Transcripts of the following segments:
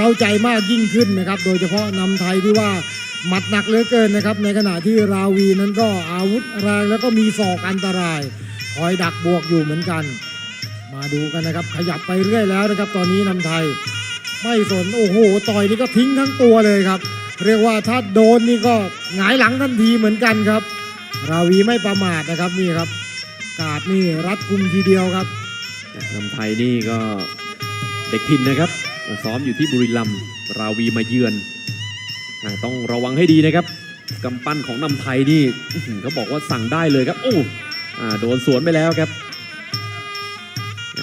เร้าใจมากยิ่งขึ้นนะครับ โดยเฉพาะนำไทยที่ว่าหมัดหนักเหลือเกินนะครับ ในขณะที่ราวีนั้นก็อาวุธแรงแล้วก็มีศอกอันตราย คอยดักบวกอยู่เหมือนกัน มาดูกันนะครับ ขยับไปเรื่อยแล้วนะครับ ตอนนี้นำไทย ไม่สนโอ้โหต่อยนี่ก็ทิ้งทั้งตัวเลยครับ เรียกว่าถ้าโดนนี่ก็หงายหลังทันทีเหมือนกันครับ ราวีไม่ประมาทนะครับนี่ครับ กาดนี่รัดกุมทีเดียวครับนำไทยนี่ก็เด็กทินนะครับ ซ้อมอยู่ที่บุรีรัมย์ราวีมาเยือนต้องระวังให้ดีนะครับกำปั้นของนำไทยนี่เขาบอกว่าสั่งได้เลยครับโอ้อ่าโดนสวนไปแล้วครับ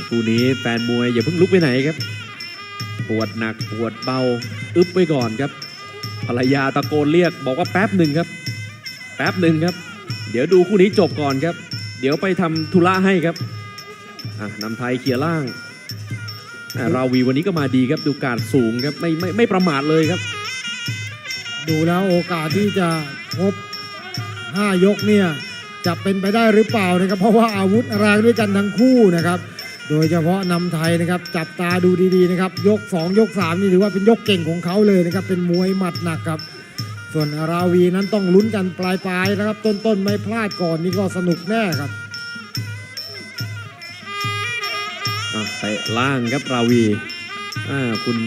คู่นี้แฟนมวยอย่าเพิ่งลุกไปไหนครับ ปวดหนักปวดเบาอึบไปก่อนครับ ภรรยาตะโกนเรียกบอกว่าแป๊บหนึ่งครับ แป๊บหนึ่งครับ เดี๋ยวดูคู่นี้จบก่อนครับ เดี๋ยวไปทำธุระให้ครับนำไทยเคลียร์ล่าง ราวีวันนี้ก็มาดีครับดูการสูงครับไม่ไม่ไม่ประมาทเลยครับ ดูแล้วโอกาสที่จะครบ5ยกเนี่ยจะเป็นไปได้หรือเปล่านะครับ เพราะว่าอาวุธแรงด้วยกันทั้งคู่นะครับ โดยเฉพาะนำไทยนะครับจับตาดูดีๆนะครับ ยก 2 ยก 3 นี่ถือว่าเป็นยกเก่งของเขาเลยนะครับ เป็นมวยหมัดหนักครับ ส่วนราวีนั้นต้องลุ้นกันปลายๆนะครับ ต้นๆไม่พลาดก่อนนี่ก็สนุกแน่ครับ ตะล่างครับราวีอ่าคุณ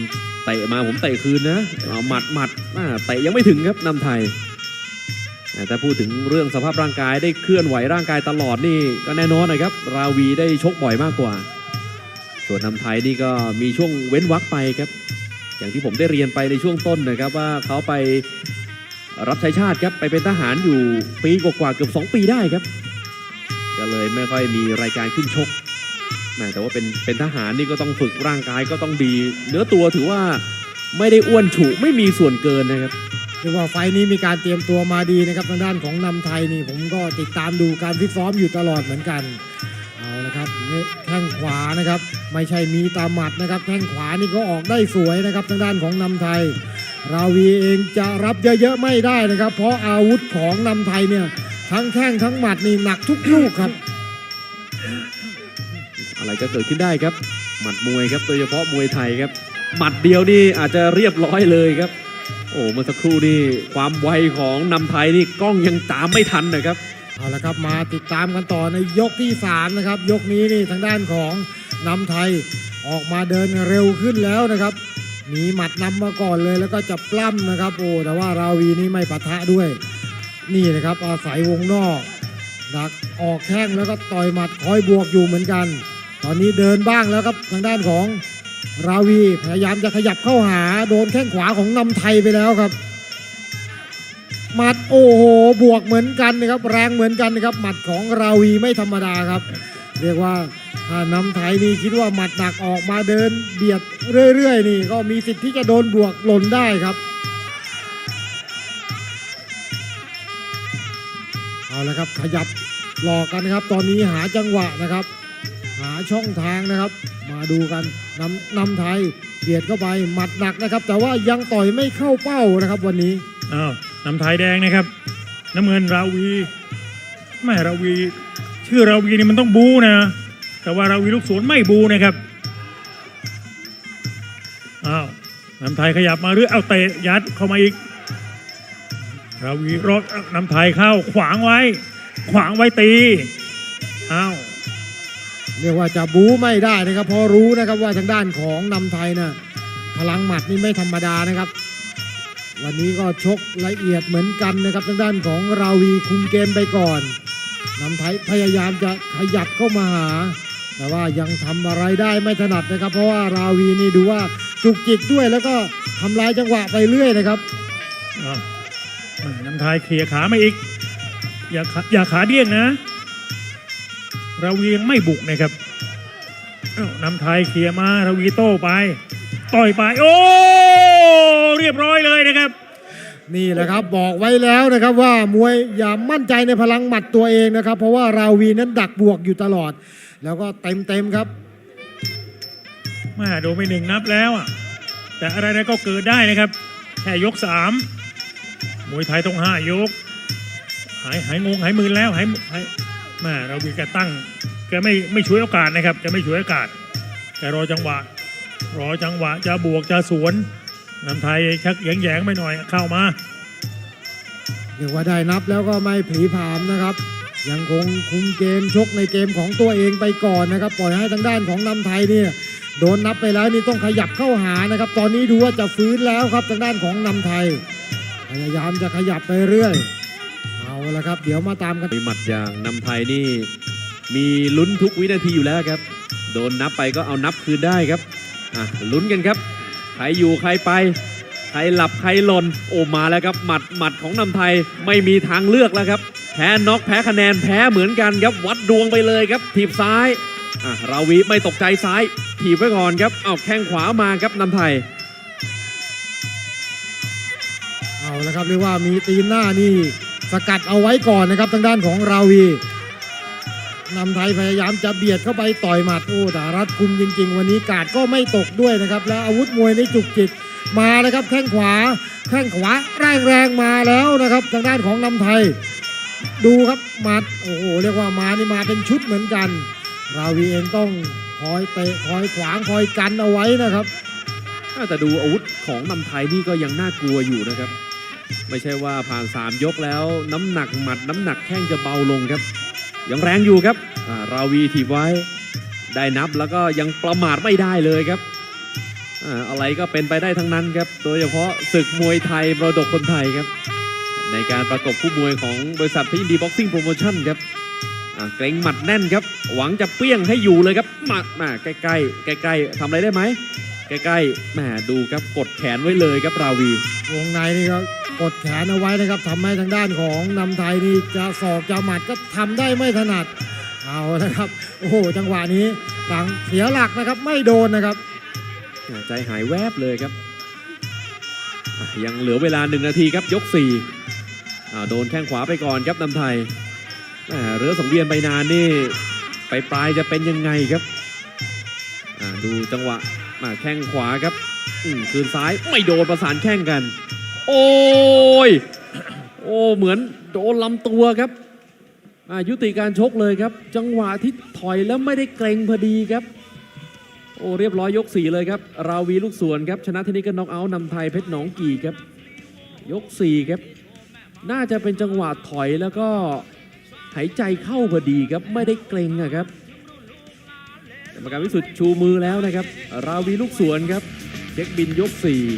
เตะมาผมเตะคืนนะเอาหมัดหมัดอ่าเตะยังไม่ถึงครับนำไทยแต่พูดถึงเรื่องสภาพร่างกายได้เคลื่อนไหวร่างกายตลอดนี่ก็แน่นอนนะครับ ราวีได้ชกบ่อยมากกว่า ส่วนนำไทยนี่ก็มีช่วงเว้นวักไปครับ อย่างที่ผมได้เรียนไปในช่วงต้นนะครับว่าเขาไปรับใช้ชาติครับไปเป็นทหารอยู่ปีกว่าๆเกือบ 2 ปีได้ครับ ก็เลยไม่ค่อยมีรายการขึ้นชก แหมแต่ว่าเป็นเป็นทหารนี่ก็ต้องฝึกร่างกายก็ต้องดี เนื้อตัวถือว่าไม่ได้อ้วนฉุไม่มีส่วนเกินนะครับเรียกว่าไฟนี้มีการเตรียมตัวมาดีนะครับทางด้านของนำไทยนี่ผมก็ติดตามดูการฟิตซ้อมอยู่ตลอดเหมือนกันเอาละครับแข้งขวานะครับ ไม่ใช่มีตาหมัดนะครับแข้งขวานี่ก็ออกได้สวยนะครับทางด้านของนำไทย ราวีเองจะรับเยอะๆไม่ได้นะครับ เพราะอาวุธของนำไทยเนี่ยทั้งแข้งทั้งหมัดนี่หนักทุกลูกครับ อะไรก็เกิดขึ้นได้ครับ หมัดมวยครับโดยเฉพาะมวยไทยครับ หมัดเดียวนี่อาจจะเรียบร้อยเลยครับ โอ้เมื่อสักครู่นี่ความไวของนำไทยนี่กล้องยังตามไม่ทันนะครับเอาละครับมาติดตามกันต่อในยกที่3นะครับยกนี้นี่ทางด้านของนำไทยออกมาเดินเร็วขึ้นแล้วนะครับมีหมัดนำมาก่อนเลยแล้วก็จะปล้ำนะครับโอ้แต่ว่าราวีนี่ไม่ปะทะด้วย นี่นะครับอาศัยวงนอกดักออกแข้งแล้วก็ต่อยหมัดคอยบวกอยู่เหมือนกัน ตอนนี้เดินบ้างแล้วครับทางด้านของราวีพยายามจะขยับเข้าหาโดนแข้งขวาของนำไทยไปแล้วครับหมัดโอ้โหบวกเหมือนกันนะครับแรงเหมือนกันนะครับหมัดของราวีไม่ธรรมดาครับ เรียกว่าถ้านำไทยนี่คิดว่าหมัดหนักออกมาเดินเบียดเรื่อยๆนี่ก็มีสิทธิ์ที่จะโดนบวกหล่นได้ครับเอาละครับขยับหลอกกันนะครับ ตอนนี้หาจังหวะนะครับ หาช่องทางนะครับ มาดูกันนำนำไทยเบียดเข้าไปหมัดหนักนะครับ แต่ว่ายังต่อยไม่เข้าเป้านะครับวันนี้อ้าวนำไทยแดงนะครับ น้ำเงินราวีแม่ราวี ชื่อราวีนี่มันต้องบูนะ แต่ว่าราวีลูกสวนไม่บูนะครับอ้าวนำไทยขยับมาเรื่อเอาเตะยัดเข้ามาอีกราวีรอนำไทยเข้าขวางไว้ ขวางไว้ตีอ้าว เรียกว่าจะบู๊ไม่ได้นะครับเพราะรู้นะครับว่าทางด้านของนำไทยนะพลังหมัดนี่ไม่ธรรมดานะครับ วันนี้ก็ชกละเอียดเหมือนกันนะครับทางด้านของราวีคุมเกมไปก่อนนำไทยพยายามจะขยับเข้ามาหา แต่ว่ายังทำอะไรได้ไม่ถนัดนะครับ เพราะว่าราวีนี่ดูว่าจุกจิกด้วยแล้วก็ทำลายจังหวะไปเรื่อยนะครับอ้าวแม่นำไทยเคลียร์ขามาอีก อย่าขาอย่าขาเดี้ยงนะ ราวียังไม่บุกนะครับอ้าวนำไทยเคลียร์มาราวีโต้ไป ต่อยไป โอ้เรียบร้อยเลยนะครับ นี่แหละครับบอกไว้แล้วนะครับว่ามวยอย่ามั่นใจในพลังหมัดตัวเองนะครับ เพราะว่าราวีนั้นดักบวกอยู่ตลอด แล้วก็เต็มเต็มๆครับแมาโดนไปหนึ่งนับแล้วอะแต่อะไรๆก็เกิดได้นะครับแค่ยกสามมวยไทยต้องห้ายก หายหายงงหายมืนแล้วหายหายแมาเราวีแกตั้งแกไม่ไม่ช่วยโอกาสนะครับแกไม่ช่วยโอกาสแกรอจังหวะ รอจังหวะจะบวกจะสวนนำไทยชักแยงๆไปหน่อยเข้ามาเรียกว่าได้นับแล้วก็ไม่ผีผามนะครับ ยังคงคุมเกมชกในเกมของตัวเองไปก่อนนะครับ ปล่อยให้ทางด้านของนำไทยเนี่ยโดนนับไปแล้วนี่ต้องขยับเข้าหานะครับ ตอนนี้ดูว่าจะฟื้นแล้วครับทางด้านของนำไทย พยายามจะขยับไปเรื่อย เอาละครับ เดี๋ยวมาตามกันมีหมัดอย่างนำไทยนี่ มีลุ้นทุกวินาทีอยู่แล้วครับ โดนนับไปก็เอานับคืนได้ครับอะลุ้นกันครับใครอยู่ใครไปใครหลับใครหล่นโอ้มาแล้วครับหมัดหมัดของนำไทยไม่มีทางเลือกแล้วครับ แพ้น็อกแพ้คะแนนแพ้เหมือนกันครับวัดดวงไปเลยครับ ถีบซ้ายอะราวีไม่ตกใจซ้าย ถีบไว้ก่อนครับเอาแข้งขวามาครับนำไทยเอาละครับเรียกว่ามีตีนหน้านี่ สกัดเอาไว้ก่อนนะครับทางด้านของราวีนำไทยพยายามจะเบียดเข้าไปต่อยหมัดโอ้แต่รัดคุมจริง ๆ วันนี้กาดก็ไม่ตกด้วยนะครับ และอาวุธมวยในจุกจิกมานะครับแข้งขวาแข้งขวาแรงแรงมาแล้วนะครับทางด้านของนำไทย ดูครับหมัดโอ้โหเรียกว่ามานี่มาเป็นชุดเหมือนกัน ราวีเองต้องคอยเตะคอยขวางคอยกันเอาไว้นะครับแต่ดูอาวุธของนำไทยนี่ก็ยังน่ากลัวอยู่นะครับ ไม่ใช่ว่าผ่าน 3 ยกแล้ว น้ำหนักหมัดน้ำหนักแข้งจะเบาลงครับ ยังแรงอยู่ครับอ่าราวีถีบไว้ได้นับแล้วก็ยังประมาทไม่ได้เลยครับอ่าอะไรก็เป็นไปได้ทั้งนั้นครับ โดยเฉพาะศึกมวยไทยมระดกคนไทยครับ ในการประกบคู่มวยของบริษัทพินดีบ็อกซิ่งโปรโมชั่นครับอ่าเกรงหมัดแน่นครับ หวังจะเปี้ยงให้อยู่เลยครับหมัดมาใกล้ๆใกล้ๆทำอะไรได้ไหมใกล้ๆแหมดูครับกดแขนไว้เลยครับราวี วงในนี่ก็ กดแขนเอาไว้นะครับทำให้ทางด้านของนำไทยนี่จะศอกจะหมัดก็ทำได้ไม่ถนัดเอาละครับ โอ้โหจังหวะนี้หลังเสียหลักนะครับไม่โดนนะครับ ใจหายแวบเลยครับ ยังเหลือเวลาหนึ่งนาทีครับยก4อ่าโดนแข้งขวาไปก่อนครับนำไทยแหมเรือสงเวียนไปนานนี่ไปปลายจะเป็นยังไงครับดูจังหวะแข้งขวาครับคืนซ้ายไม่โดนประสานแข้งกัน โอ้ย โอ้เหมือนโดนลำตัวครับอายุติการชกเลยครับ จังหวะที่ถอยแล้วไม่ได้เกรงพอดีครับ โอ้เรียบร้อยยก4เลยครับ ราวีลูกสวนครับ ชนะเทนนิสก็น็อกเอาท์นำไทยเพชรหนองกี่ครับ ยก4ครับ น่าจะเป็นจังหวะถอยแล้วก็หายใจเข้าพอดีครับ ไม่ได้เกรงอะครับกรรมการวิสุทธ์ชูมือแล้วนะครับ ราวีลูกสวนครับเช็คบินยก4